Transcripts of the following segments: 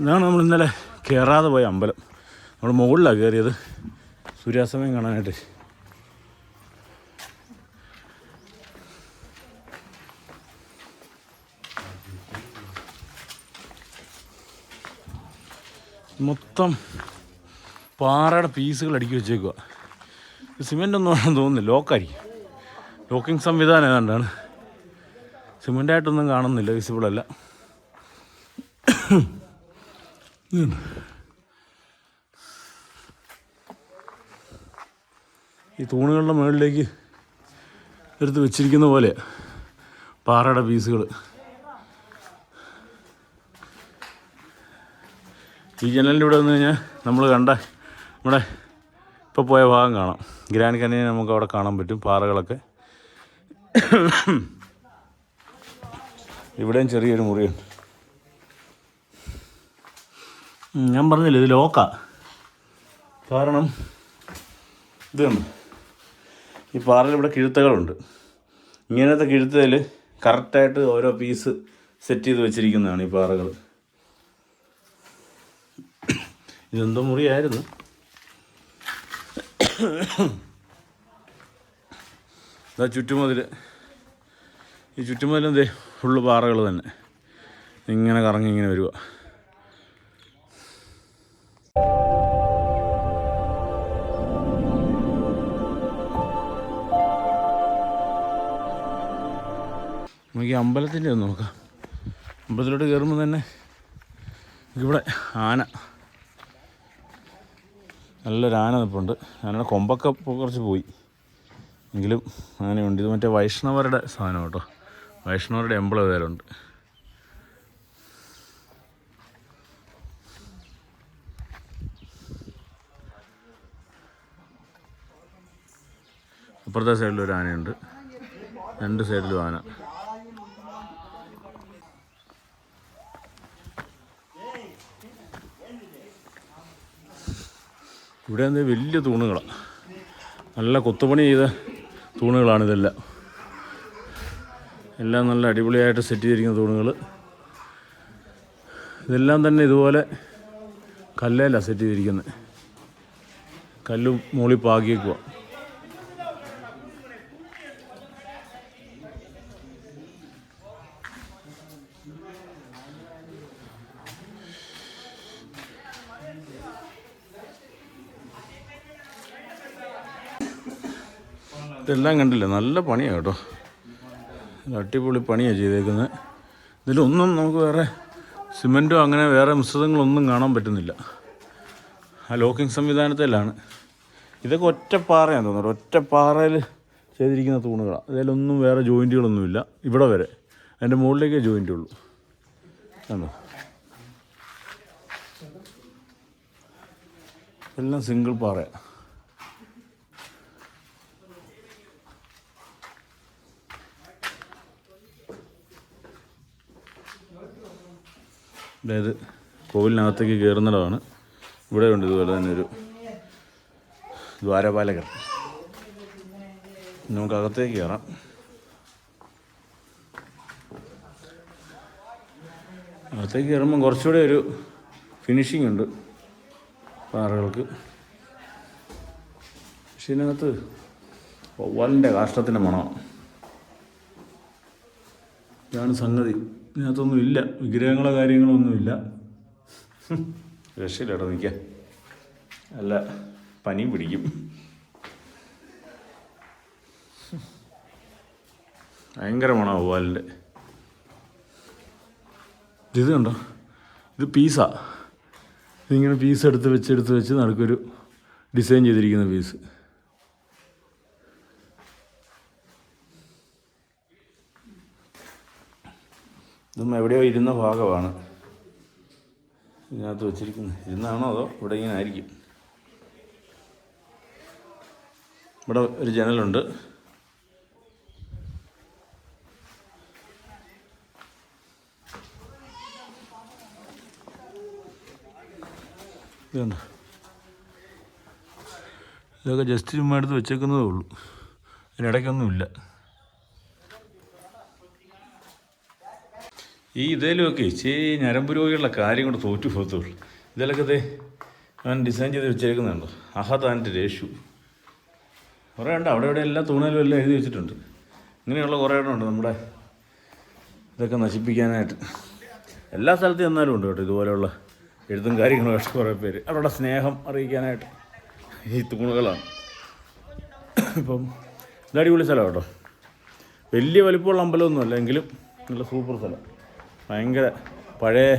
ഇതാണ് നമ്മൾ ഇന്നലെ കയറാതെ പോയ അമ്പലം. നമ്മൾ മുകളിലാണ് കയറിയത് സൂര്യാസ്തമയം കാണാനായിട്ട്. മൊത്തം പാറയുടെ പീസുകൾ അടുക്കി വെച്ചേക്കുക സിമെന്റ് ഒന്നും ആണെന്ന് തോന്നുന്നില്ല. ലോക്കായിരിക്കും. ലോക്കിംഗ് സംവിധാനം ഏതാണ്ടാണ്? സിമെന്റായിട്ടൊന്നും കാണുന്നില്ല വിസിബിളല്ല. ഈ തൂണുകളുടെ മുകളിലേക്ക് എടുത്ത് വെച്ചിരിക്കുന്ന പോലെ പാറയുടെ പീസുകൾ ഈ ജനലിന്റെ ഇവിടെ വന്നു കഴിഞ്ഞാൽ നമ്മൾ കണ്ട നമ്മുടെ ഇപ്പോൾ പോയ ഭാഗം കാണാം. ഗ്രാൻഡ് കനിയെ നമുക്ക് അവിടെ കാണാൻ പറ്റും പാറകളൊക്കെ. ഇവിടെയും ചെറിയൊരു മുറിയുണ്ട്. ഞാൻ പറഞ്ഞില്ല ഇത് ലോക്കാ. കാരണം ഇത് ഈ പാറയിൽ ഇവിടെ കിഴുത്തകളുണ്ട്. ഇങ്ങനത്തെ കിഴുത്തതിൽ കറക്റ്റായിട്ട് ഓരോ പീസ് സെറ്റ് ചെയ്ത് വെച്ചിരിക്കുന്നതാണ് ഈ പാറകൾ ഇതെന്തോ മുറിയായിരുന്നു. ഇതാ ചുറ്റുമതിൽ ഈ ചുറ്റുമതിലെന്തേ? ഫുള്ള് പാറകൾ തന്നെ. ഇങ്ങനെ കറങ്ങി ഇങ്ങനെ വരിക നമുക്ക് അമ്പലത്തിന്റെ ഒന്ന് നോക്കാം. അമ്പലത്തിലോട്ട് കയറുമ്പോൾ തന്നെ ഇവിടെ ആന. നല്ലൊരു ആന നിൽപ്പുണ്ട് ആനയുടെ കൊമ്പൊക്കെ കുറച്ച് പോയി. എങ്കിലും ആനയുണ്ട് ഇത് മറ്റേ വൈഷ്ണവരുടെ സാധനം കേട്ടോ. വൈഷ്ണവരുടെ എംബ്ലം ഏതായാലുണ്ട് അപ്പുറത്തെ സൈഡിലൊരു ആനയുണ്ട്. രണ്ട് സൈഡിലും ആന. ഇവിടെ എന്താ വലിയ തൂണുകളാണ് നല്ല കൊത്തുപണി ചെയ്ത തൂണുകളാണ് ഇതെല്ലാം. എല്ലാം നല്ല അടിപൊളിയായിട്ട് സെറ്റ് ചെയ്തിരിക്കുന്ന തൂണുകൾ. ഇതെല്ലാം തന്നെ ഇതുപോലെ കല്ലേലാണ് സെറ്റ് ചെയ്തിരിക്കുന്നത് കല്ലും മുകളിൽ പാകിയേക്കുക ഇതെല്ലാം കണ്ടില്ല? നല്ല പണിയാണ് കേട്ടോ. അടിപൊളി പണിയാണ് ചെയ്തേക്കുന്നത് ഇതിലൊന്നും നമുക്ക് വേറെ സിമന്റോ അങ്ങനെ വേറെ മിശ്രിതങ്ങളൊന്നും കാണാൻ പറ്റുന്നില്ല. ആ ലോക്കിംഗ് സംവിധാനത്തിലാണ്. ഇതൊക്കെ ഒറ്റ തോന്നുന്നത് ഒറ്റപ്പാറയിൽ ഒറ്റ പാറയിൽ ചെയ്തിരിക്കുന്ന തൂണുകളാണ് ഇതിലൊന്നും വേറെ ജോയിന്റുകളൊന്നുമില്ല ഇവിടെ വരെ. അതിന്റെ മുകളിലേക്കേ ജോയിന്റ് ഉള്ളൂ കണ്ടോ? എല്ലാം സിംഗിൾ പാറയാണ് അതായത് കോവിലിനകത്തേക്ക് കയറുന്നിടമാണ്. ഇവിടെ ഉണ്ട് ഇതുപോലെ തന്നെ ഒരു ദ്വാരപാലകർ നമുക്ക് അകത്തേക്ക് കയറാം. അകത്തേക്ക് കയറുമ്പം കുറച്ചുകൂടെ ഒരു ഫിനിഷിംഗ് ഉണ്ട് പാറകൾക്ക്. പക്ഷെ ഇതിനകത്ത് വവ്വാലിന്റെ കാഷ്ടത്തിന്റെ മണമാണ്. ഇതാണ് സംഗതി. ഇതിനകത്തൊന്നും ഇല്ല. വിഗ്രഹങ്ങളോ കാര്യങ്ങളോ ഒന്നുമില്ല രക്ഷയില്ലട്ടോ നിൽക്കുക അല്ല പനി പിടിക്കും. ഭയങ്കര മണം വവ്വാലിന്റെ ഇത് കണ്ടോ? ഇത് പീസാ. ഇതിങ്ങനെ പീസ് എടുത്ത് വെച്ച് എടുത്ത് വെച്ച് നടക്കൊരു ഡിസൈൻ ചെയ്തിരിക്കുന്ന പീസ്. ഇതും എവിടെയോ ഇരുന്ന ഭാഗമാണ്. ഇതിനകത്ത് വെച്ചിരിക്കുന്നത്. ഇരുന്നാണോ അതോ ഇവിടെ ഇങ്ങനെ ആയിരിക്കും? ഇവിടെ ഒരു ജനലുണ്ട്. ഇതൊക്കെ ജസ്റ്റ് ചുമ്മാ എടുത്ത് വെച്ചേക്കുന്നതേ ഉള്ളൂ. അതിനിടയ്ക്കൊന്നുമില്ല. ഈ ഇതേലുമൊക്കെ ഇച്ചേ ഞരമ്പ് രോഗികളുടെ കാര്യം കൊണ്ട് തോറ്റു പോകത്തുള്ളൂ. ഇതിലൊക്കെ ഇതേ ഞാൻ ഡിസൈൻ ചെയ്ത് വെച്ചേക്കുന്നുണ്ടോ? അഹദ് ആൻഡ് രേഷു. കുറേ ഉണ്ട്. അവിടെ ഇവിടെ എല്ലാ തൂണലും എല്ലാം എഴുതി വെച്ചിട്ടുണ്ട്. ഇങ്ങനെയുള്ള കുറേ ഉണ്ട് നമ്മുടെ ഇതൊക്കെ നശിപ്പിക്കാനായിട്ട്. എല്ലാ സ്ഥലത്തും എന്നാലും ഉണ്ട് കേട്ടോ ഇതുപോലെയുള്ള എഴുതും കാര്യങ്ങളും ഇഷ്ടം കുറേ പേര്. അവരുടെ സ്നേഹം അറിയിക്കാനായിട്ട് ഈ തൂണുകളാണ്. ഇപ്പം ഇത് അടിപൊളി സ്ഥലം കേട്ടോ. വലിയ വലിപ്പമുള്ള അമ്പലമൊന്നുമല്ല എങ്കിലും നല്ല സൂപ്പർ സ്ഥലം. ഭയങ്കര പഴയ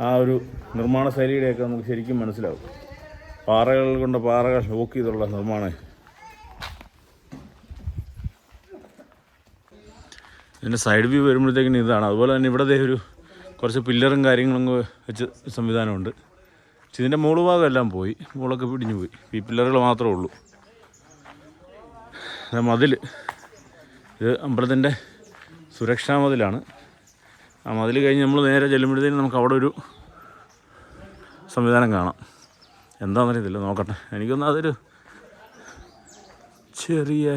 ആ ഒരു നിർമ്മാണ ശൈലിയുടെയൊക്കെ നമുക്ക് ശരിക്കും മനസ്സിലാവും. പാറകൾ കൊണ്ട് പാറകൾ ഷോക്ക് ചെയ്തുള്ള നിർമ്മാണം. ഇതിന്റെ സൈഡ് വ്യൂ വരുമ്പോഴത്തേക്കിന് ഇതാണ്. അതുപോലെ തന്നെ ഇവിടെ ഒരു കുറച്ച് പില്ലറും കാര്യങ്ങളും വെച്ച് സംവിധാനമുണ്ട്. പക്ഷെ ഇതിന്റെ മുകൾ ഭാഗം എല്ലാം പോയി. മുകളൊക്കെ പിടിഞ്ഞു പോയി. ഈ പില്ലറുകൾ മാത്രമേ ഉള്ളൂ. മതിൽ ഇത് അമ്പലത്തിന്റെ സുരക്ഷാ മതിലാണ്. ആ മതിൽ കഴിഞ്ഞ് നമ്മൾ നേരെ ചെല്ലുമ്പോഴത്തേനും നമുക്ക് അവിടെ ഒരു സംവിധാനം കാണാം. എന്താണെന്നറിയത്തില്ല നോക്കട്ടെ. എനിക്കൊന്ന് അതൊരു ചെറിയ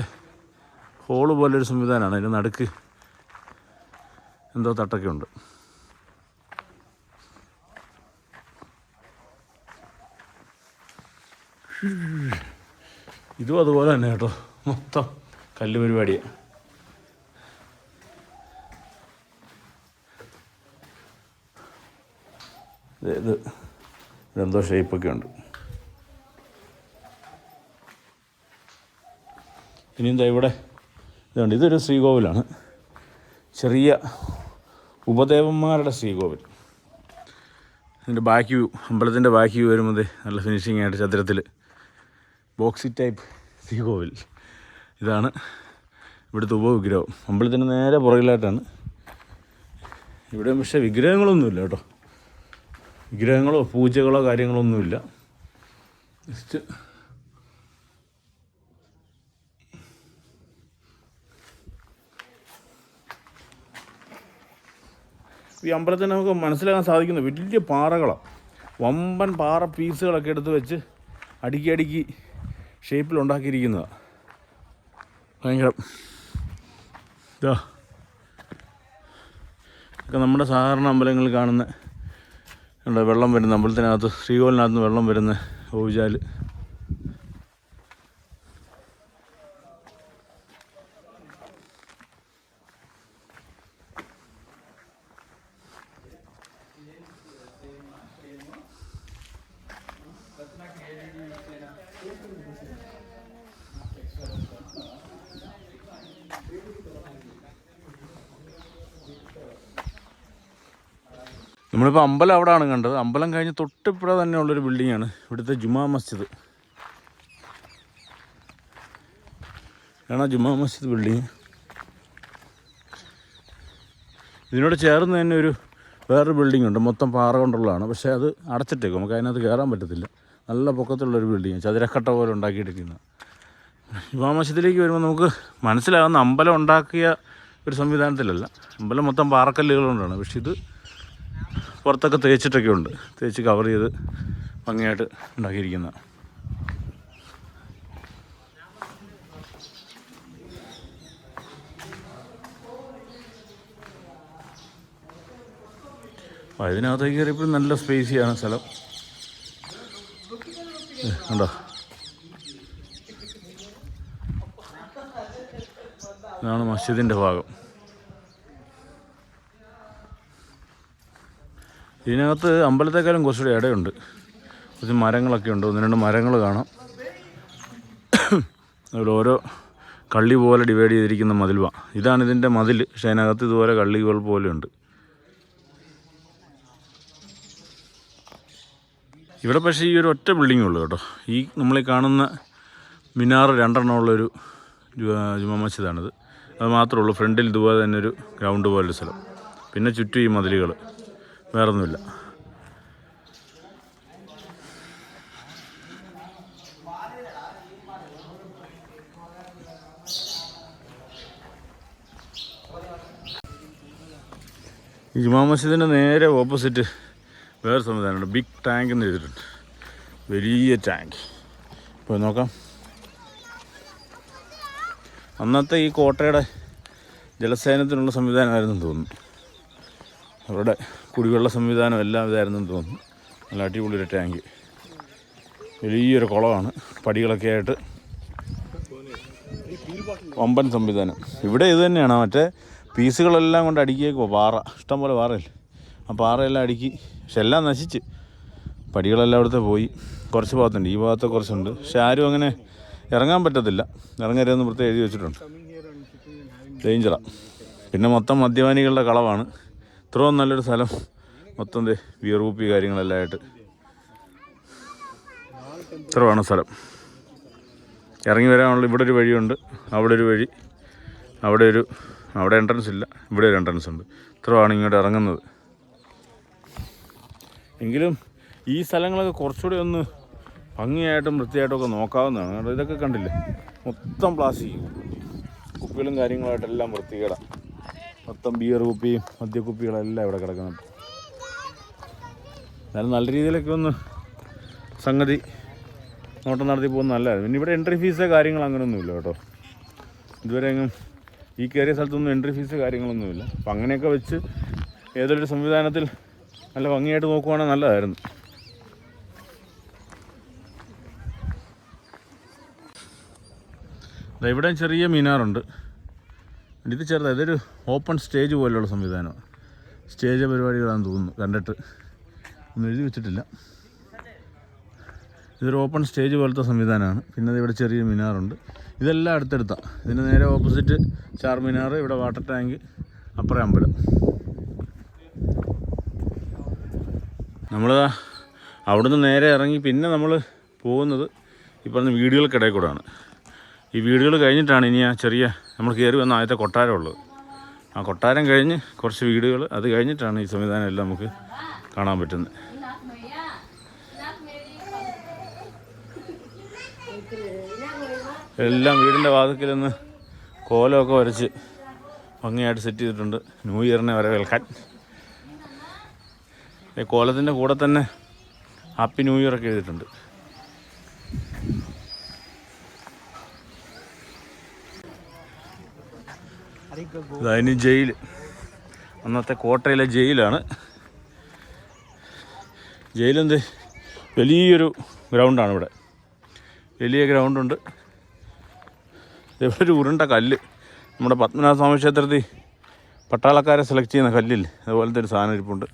ഹോൾ പോലൊരു സംവിധാനമാണ്. അതിന്റെ നടുക്ക് എന്തോ തട്ടൊക്കെ ഉണ്ട്. ഇതും അതുപോലെ തന്നെ കേട്ടോ. മൊത്തം കല്ല് പരിപാടിയാണ് ഇത് എന്തോ ഷേപ്പൊക്കെ ഉണ്ട്. ഇനി എന്താ ഇവിടെ? ഇതുണ്ട്. ഇതൊരു ശ്രീകോവിലാണ്. ചെറിയ ഉപദേവന്മാരുടെ ശ്രീകോവിൽ. ഇതിന്റെ ബാക്കി വ്യൂ അമ്പലത്തിന്റെ ബാക്കി വ്യൂ വരുമ്പോൾ നല്ല ഫിനിഷിംഗ് ആയിട്ട് ചതുരത്തിൽ ബോക്സി ടൈപ്പ് ശ്രീകോവിൽ. ഇതാണ് ഇവിടുത്തെ ഉപവിഗ്രഹം. അമ്പലത്തിന്റെ നേരെ പുറകിലായിട്ടാണ്. ഇവിടെ പക്ഷേ വിഗ്രഹങ്ങളൊന്നുമില്ല കേട്ടോ. വിഗ്രഹങ്ങളോ പൂജകളോ കാര്യങ്ങളോ ഒന്നുമില്ല. ജസ്റ്റ് ഈ അമ്പലത്തിന് നമുക്ക് മനസ്സിലാക്കാൻ സാധിക്കുന്നു വലിയ പാറകളാണ് വമ്പൻ പാറ പീസുകളൊക്കെ എടുത്ത് വെച്ച് അടുക്കി അടുക്കി ഷേപ്പിലുണ്ടാക്കിയിരിക്കുന്നതാണ് ഭയങ്കര ഇതാ നമ്മുടെ സാധാരണ അമ്പലങ്ങളിൽ കാണുന്ന വെള്ളം വരുന്ന അമ്പലത്തിനകത്ത് ശ്രീകോലിനകത്ത് നിന്ന് വെള്ളം വരുന്ന ഓവിചാൽ നമ്മളിപ്പോൾ അമ്പലം അവിടെയാണ് കണ്ടത്. അമ്പലം കഴിഞ്ഞ് തൊട്ടിപ്പുറ തന്നെയുള്ളൊരു ബിൽഡിങ്ങാണ് ഇവിടുത്തെ ജുമാ മസ്ജിദ്. ആണ് ജുമാ മസ്ജിദ് ബിൽഡിങ് ഇതിനോട് ചേർന്ന് തന്നെ ഒരു വേറൊരു ബിൽഡിംഗ് ഉണ്ട്. മൊത്തം പാറ കൊണ്ടുള്ളതാണ്. പക്ഷേ അത് അടച്ചിട്ടേക്കും. നമുക്ക് അതിനകത്ത് കയറാൻ പറ്റത്തില്ല. നല്ല പൊക്കത്തുള്ളൊരു ബിൽഡിങ് ചതുരക്കട്ട പോലെ ഉണ്ടാക്കിയിട്ടിരിക്കുന്നത്. ജുമാ മസ്ജിദിലേക്ക് വരുമ്പോൾ നമുക്ക് മനസ്സിലാകുന്ന അമ്പലം ഉണ്ടാക്കിയ ഒരു സംവിധാനത്തിലല്ല. അമ്പലം മൊത്തം പാറക്കല്ലുകൾ കൊണ്ടാണ്. പക്ഷെ ഇത് പുറത്തൊക്കെ തേച്ചിട്ടൊക്കെ ഉണ്ട്. തേച്ച് കവർ ചെയ്ത് ഭംഗിയായിട്ട് ഉണ്ടാക്കിയിരിക്കുന്ന. അതിനകത്തേക്ക് കയറിയപ്പോൾ നല്ല സ്പേസിയാണ് സ്ഥലം. ഉണ്ടോ ഇതാണ് മസ്ജിദിന്റെ ഭാഗം. ഇതിനകത്ത് അമ്പലത്തെക്കാളും കുറച്ചുകൂടി ഇടയുണ്ട്. കുറച്ച് മരങ്ങളൊക്കെ ഉണ്ട്. ഒന്ന് രണ്ട് മരങ്ങൾ കാണാം. അതിൽ ഓരോ കള്ളി പോലെ ഡിവൈഡ് ചെയ്തിരിക്കുന്ന മതിൽവ. ഇതാണ് ഇതിന്റെ മതിൽ. പക്ഷേ അതിനകത്ത് ഇതുപോലെ കള്ളികൾ പോലെയുണ്ട് ഇവിടെ പക്ഷേ ഈ ഒരു ഒറ്റ ബിൽഡിംഗ് ഉള്ളൂ കേട്ടോ. ഈ നമ്മളീ കാണുന്ന മിനാർ രണ്ടെണ്ണമുള്ളൊരു ജുമാ മസ്ജിദാണിത്. അത് മാത്രമേ ഉള്ളൂ. ഫ്രണ്ടിൽ ഇതുപോലെ തന്നെ ഒരു ഗ്രൗണ്ട് പോലൊരു സ്ഥലം. പിന്നെ ചുറ്റും ഈ മതിലുകൾ വേറൊന്നുമില്ല. ജുമാ മസ്ജിദിന്റെ നേരെ ഓപ്പോസിറ്റ് വേറെ സംവിധാനമുണ്ട്. ബിഗ് ടാങ്ക് എന്ന് എഴുതിയിട്ടുണ്ട്. വലിയ ടാങ്ക് ഇപ്പോൾ നോക്കാം. അന്നത്തെ ഈ കോട്ടയുടെ ജലസേനത്തിനുള്ള സംവിധാനമായിരുന്നു തോന്നുന്നു. അവരുടെ കുടിവെള്ള സംവിധാനം എല്ലാം ഇതായിരുന്നെന്ന് തോന്നുന്നു. നല്ല അടിപൊളി ഒരു ടാങ്ക്. വലിയൊരു കുളമാണ്. പടികളൊക്കെ ആയിട്ട് വമ്പൻ സംവിധാനം. ഇവിടെ ഇത് തന്നെയാണ്. മറ്റേ പീസുകളെല്ലാം കൊണ്ട് അടുക്കിയേക്കോ പാറ. ഇഷ്ടംപോലെ പാറയില്ല? ആ പാറയെല്ലാം അടുക്കി. പക്ഷെ എല്ലാം നശിച്ച്. പടികളെല്ലാം അവിടുത്തെ പോയി. കുറച്ച് ഭാഗത്തുണ്ട്. ഈ ഭാഗത്ത് കുറച്ചുണ്ട്. പക്ഷെ ആരും അങ്ങനെ ഇറങ്ങാൻ പറ്റത്തില്ല. ഇറങ്ങരുതെന്ന് പ്രത്യേകം എഴുതി വെച്ചിട്ടുണ്ട്. ഡേഞ്ചറാണ് പിന്നെ മൊത്തം മദ്യപാനികളുടെ കളവാണ്. ഇത്രയും നല്ലൊരു സ്ഥലം മൊത്തം വിയർവൂപ്പി കാര്യങ്ങളെല്ലാം ആയിട്ട്. ഇത്ര വേണം സ്ഥലം. ഇറങ്ങി വരാനുള്ള ഇവിടെ ഒരു വഴിയുണ്ട് അവിടെ ഒരു വഴി അവിടെ ഒരു അവിടെ എൻട്രൻസ് ഇല്ല ഇവിടെ ഒരു എൻട്രൻസ് ഉണ്ട്. ഇത്രയാണ് ഇങ്ങോട്ട് ഇറങ്ങുന്നത്. എങ്കിലും ഈ സ്ഥലങ്ങളൊക്കെ കുറച്ചുകൂടി ഒന്ന് ഭംഗിയായിട്ടും വൃത്തിയായിട്ടും ഒക്കെ നോക്കാവുന്നതാണ് ഇതൊക്കെ കണ്ടില്ലേ? മൊത്തം പ്ലാസ്റ്റിക് കുപ്പികളും കാര്യങ്ങളായിട്ടെല്ലാം വൃത്തികേടാണ് മൊത്തം ബിയർ കുപ്പിയും മദ്യക്കുപ്പികളെല്ലാം ഇവിടെ കിടക്കുന്നുണ്ട് എന്നാലും നല്ല രീതിയിലൊക്കെ ഒന്ന് സംഗതി നോട്ടം നടത്തി പോകുന്ന നല്ലതായിരുന്നു. പിന്നെ ഇവിടെ എൻട്രി ഫീസ് കാര്യങ്ങൾ അങ്ങനെയൊന്നുമില്ല കേട്ടോ. ഇതുവരെ എങ്ങും ഈ കയറിയ സ്ഥലത്തൊന്നും എൻട്രി ഫീസ് കാര്യങ്ങളൊന്നുമില്ല. അപ്പം അങ്ങനെയൊക്കെ വെച്ച് ഏതൊരു സംവിധാനത്തിൽ നല്ല ഭംഗിയായിട്ട് നോക്കുവാണെങ്കിൽ നല്ലതായിരുന്നു. ഇവിടെ ചെറിയ മീനാറുണ്ട്. ഇത് ചെറുതാ ഇതൊരു ഓപ്പൺ സ്റ്റേജ് പോലെയുള്ള സംവിധാനമാണ് സ്റ്റേജ് പരിപാടികളാണെന്ന് തോന്നുന്നു കണ്ടിട്ട്. ഒന്നും എഴുതി വെച്ചിട്ടില്ല. ഇതൊരു ഓപ്പൺ സ്റ്റേജ് പോലത്തെ സംവിധാനമാണ്. പിന്നെ ഇവിടെ ചെറിയ മിനാറുണ്ട്. ഇതെല്ലാം അടുത്തടുത്താണ് ഇതിന് നേരെ ഓപ്പോസിറ്റ് ചാർമിനാർ ഇവിടെ വാട്ടർ ടാങ്ക് അപ്പുറം അമ്പലം. നമ്മൾ അവിടുന്ന് നേരെ ഇറങ്ങി പിന്നെ നമ്മൾ പോകുന്നത് ഈ വീടുകൾക്കിടയിൽ കൂടെയാണ് ഈ വീടുകൾ കഴിഞ്ഞിട്ടാണ് ഇനി ആ ചെറിയ നമ്മൾ കയറി വന്ന ആദ്യത്തെ കൊട്ടാരമുള്ളത് ആ കൊട്ടാരം കഴിഞ്ഞ് കുറച്ച് വീടുകൾ അത് കഴിഞ്ഞിട്ടാണ് ഈ സംവിധാനം എല്ലാം നമുക്ക് കാണാൻ പറ്റുന്നത്. എല്ലാം വീടിന്റെ വാതിക്കൽ നിന്ന് കോലമൊക്കെ വരച്ച് ഭംഗിയായിട്ട് സെറ്റ് ചെയ്തിട്ടുണ്ട്. ന്യൂ ഇയറിനെ വരവേൽക്കാൻ ഈ കോലത്തിന്റെ കൂടെ തന്നെ ഹാപ്പി ന്യൂ ഇയർ ഒക്കെ എഴുതിയിട്ടുണ്ട്. അതിന് ജയിൽ അന്നത്തെ കോട്ടയിലെ ജയിലാണ് ജയിലെന്ത് വലിയൊരു ഗ്രൗണ്ടാണ് ഇവിടെ. വലിയ ഗ്രൗണ്ടുണ്ട് ഇവിടെ ഉരുണ്ട കല്ല്. നമ്മുടെ പത്മനാഭ സ്വാമി ക്ഷേത്രത്തിൽ പട്ടാളക്കാരെ സെലക്ട് ചെയ്യുന്ന കല്ലിൽ അതുപോലത്തെ ഒരു സാധനം ഇരിപ്പുണ്ട്.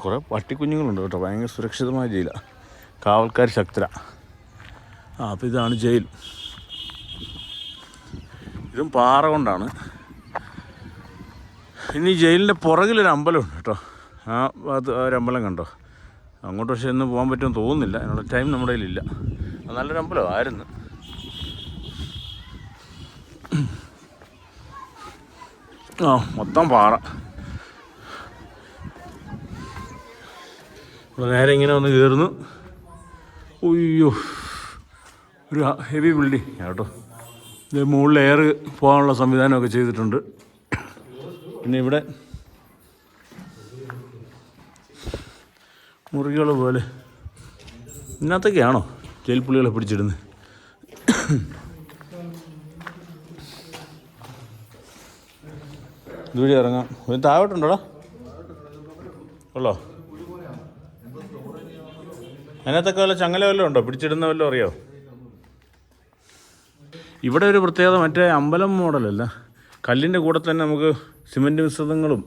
കുറേ പട്ടിക്കുഞ്ഞുങ്ങളുണ്ട് കേട്ടോ. ഭയങ്കര സുരക്ഷിതമായ ജയിലാണ് കാവൽക്കാർ ശക്തര ആ അപ്പോൾ ഇതാണ് ജയിൽ ഇതും പാറ കൊണ്ടാണ്. ഇനി ജയിലിന്റെ പുറകിലൊരു അമ്പലമുണ്ട് കേട്ടോ. ആ ഒരു അമ്പലം കണ്ടോ? അങ്ങോട്ട് പക്ഷേ ഇന്ന് പോകാൻ പറ്റുമെന്ന് തോന്നുന്നില്ല. അതിനുള്ള ടൈം നമ്മുടെ കയ്യിലില്ല. നല്ലൊരു അമ്പലം ആയിരുന്നു ആ മൊത്തം പാറ. ഇവിടെ നേരെ ഇങ്ങനെ വന്ന് കയറുന്നു അയ്യോ ഒരു ഹെവി ബിൽഡിങ് കേട്ടോ. ഇത് മുകളിൽ എയർ പോകാനുള്ള സംവിധാനമൊക്കെ ചെയ്തിട്ടുണ്ട്. പിന്നെ ഇവിടെ മുറികൾ പോലെ. ഇതിനകത്തൊക്കെയാണോ ചെൽപ്പുള്ളികളെ പുള്ളികളെ പിടിച്ചിടുന്നത് ഇതുവഴി ഇറങ്ങാം. ഇത് താഴോട്ടുണ്ടോടാ? ഉള്ളോ? അതിനകത്തൊക്കെ വല്ല ചങ്ങല വല്ലതും ഉണ്ടോ? പിടിച്ചിടുന്ന വല്ലതും അറിയോ? ഇവിടെ ഒരു പ്രത്യേകത മറ്റേ അമ്പലം മോഡലല്ല കല്ലിന്റെ കൂടെ തന്നെ നമുക്ക് സിമന്റ് മിശ്രിതങ്ങളും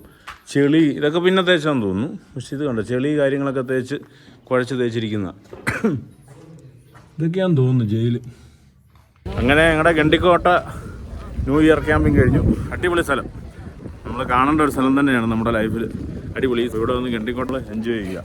ചെളി ഇതൊക്കെ പിന്നെ തേച്ചാന്ന് തോന്നുന്നു. പക്ഷെ ഇത് കണ്ടോ ചെളി കാര്യങ്ങളൊക്കെ തേച്ച് കുഴച്ച് തേച്ചിരിക്കുന്ന. ഇതൊക്കെയാന്ന് തോന്നുന്നു ജയിൽ അങ്ങനെ ഞങ്ങളുടെ ഗണ്ടിക്കോട്ട ന്യൂ ഇയർ ക്യാമ്പിങ് കഴിഞ്ഞു. അടിപൊളി സ്ഥലം. നമ്മൾ കാണേണ്ട ഒരു സ്ഥലം തന്നെയാണ് നമ്മുടെ ലൈഫിൽ അടിപൊളി. ഇവിടെ വന്ന് ഗണ്ടിക്കോട്ടിൽ എൻജോയ് ചെയ്യുക.